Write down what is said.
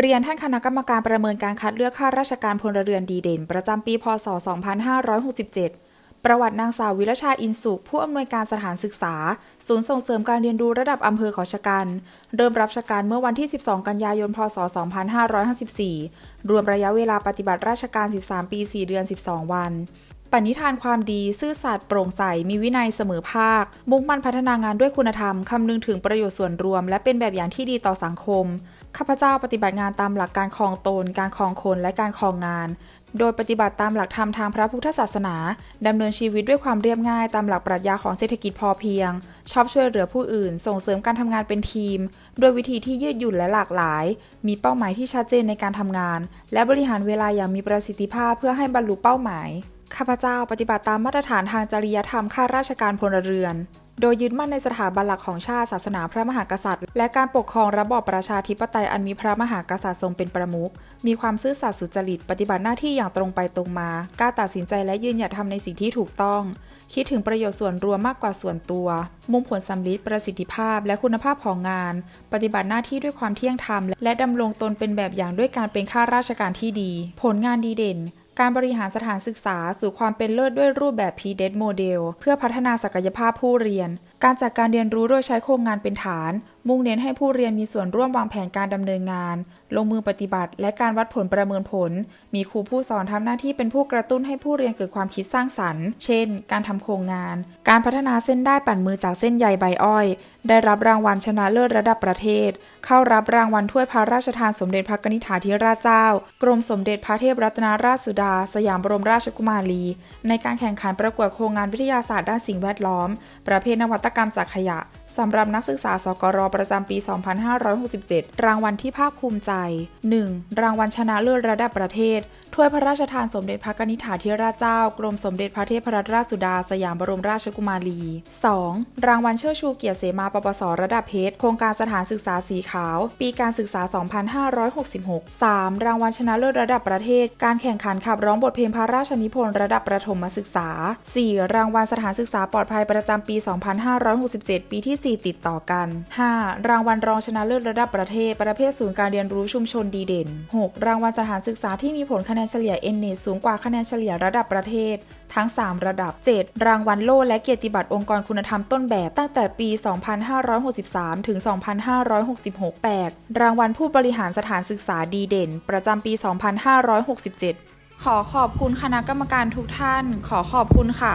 เรียนท่านคณะกรรมการประเมินการคัดเลือกข้าราชการพลเรือนดีเด่น ประจำปี พศ 2567 ประวัตินางสาววิรชาอินสุข ผู้อำนวยการสถานศึกษา ศูนย์ส่งเสริมการเรียนรู้ระดับอำเภอขาชะกัน เริ่มรับราชการเมื่อวันที่ 12 กันยายน พศ 2554 รวมระยะเวลาปฏิบัติราชการ 13 ปี 4 เดือน 12 วันปณิธานความดี ซื่อสัตย์โปร่งใส มีวินัยเสมอภาค มุ่งมั่นพัฒนางานด้วยคุณธรรม คำนึงถึงประโยชน์ส่วนรวม และเป็นแบบอย่างที่ดีต่อสังคม ข้าพเจ้าปฏิบัติงานตามหลักการครองตน การครองคนและการครองงาน โดยปฏิบัติตามหลักธรรมทางพระพุทธศาสนา ดำเนินชีวิตด้วยความเรียบง่ายตามหลักปรัชญาของเศรษฐกิจพอเพียง ชอบช่วยเหลือผู้อื่น ส่งเสริมการทำงานเป็นทีมโดยวิธีที่ยืดหยุ่นและหลากหลาย มีเป้าหมายที่ชัดเจนในการทำงาน และบริหารเวลาอย่างมีประสิทธิภาพเพื่อให้บรรลุเป้าหมาย ข้าพเจ้าปฏิบัติตามมาตรฐานทางจริยธรรมข้าราชการพลเรือน โดยยึดมั่นในสถาบันหลักของชาติศาสนาพระมหากษัตริย์ และการปกครองระบอบประชาธิปไตยอันมีพระมหากษัตริย์ทรงเป็นประมุข มีความซื่อสัตย์สุจริต ปฏิบัติหน้าที่อย่างตรงไปตรงมากล้าตัดสินใจและยืนหยัดทำในสิ่งที่ถูกต้อง คิดถึงประโยชน์ส่วนรวมมากกว่าส่วนตัว มุ่งผลสำลิดประสิทธิภาพ และคุณภาพของงาน ปฏิบัติหน้าที่ด้วยความเที่ยงธรรม และดำรงตนเป็นแบบอย่างด้วยการเป็นข้าราชการที่ดี ผลงานดีเด่น การบริหารสถานศึกษาสู่ความเป็นเลิศด้วยรูปแบบ PDET Model เพื่อพัฒนาศักยภาพผู้เรียน การจัดการเรียนรู้โดยใช้โครงงานเป็นฐาน มุ่งเน้นให้ผู้เรียนมีส่วนร่วมวางแผนการดำเนินงาน ลงมือปฏิบัติ และการวัดผลประเมินผล มีครูผู้สอนทำหน้าที่เป็นผู้กระตุ้นให้ผู้เรียนเกิดความคิดสร้างสรรค์ เช่น การทำโครงงาน การพัฒนาเส้นได้ปั่นมือจากเส้นใยใบอ้อย ได้รับรางวัลชนะเลิศระดับประเทศ เข้ารับรางวัลถ้วยพระราชทานสมเด็จพระนิธิาธิราชเจ้า กรมสมเด็จพระเทพรัตนราชสุดา สยามบรมราชกุมารี ในการแข่งขันประกวดโครงงานวิทยาศาสตร์ด้านสิ่งแวดล้อม ประเภทนวัตกรรมจากขยะ สำหรับนักศึกษาสกรประจำปี 2567 รางวัลที่ภาคภูมิใจ 1. รางวัลชนะเลิศระดับประเทศ ถ้วยพระราชทานสมเด็จพระนิธิาธิราชเจ้า กรมสมเด็จพระเทพรัตนราชสุดา สยามบรมราชกุมารี 2. รางวัลเชิดชูเกียรติเสมาปปสระดับเพชร โครงการสถานศึกษาสีขาว ปีการศึกษา 2566 3. รางวัลชนะเลิศระดับประเทศ การแข่งขันขับร้องบทเพลงพระราชนิพนธ์ระดับประถมศึกษา 4. รางวัลสถานศึกษาปลอดภัยประจำปี 2567 ปีที่ 4 ติดต่อกัน 5. รางวัลรองชนะเลิศระดับประเทศ ประเภทศูนย์การเรียนรู้ชุมชนดีเด่น 6. รางวัลสถานศึกษาที่มีผลคะแนนเฉลี่ยเอนเนสูงกว่าคะแนนเฉลี่ยระดับประเทศ ทั้ง 3 ระดับ 7. รางวัลโล่และเกียรติบัตรองค์กรคุณธรรมต้นแบบตั้งแต่ปี 2563 ถึง 2566 8. รางวัลผู้บริหารสถานศึกษาดีเด่น ประจำปี 2567 ขอขอบคุณคณะกรรมการทุกท่าน ขอขอบคุณค่ะ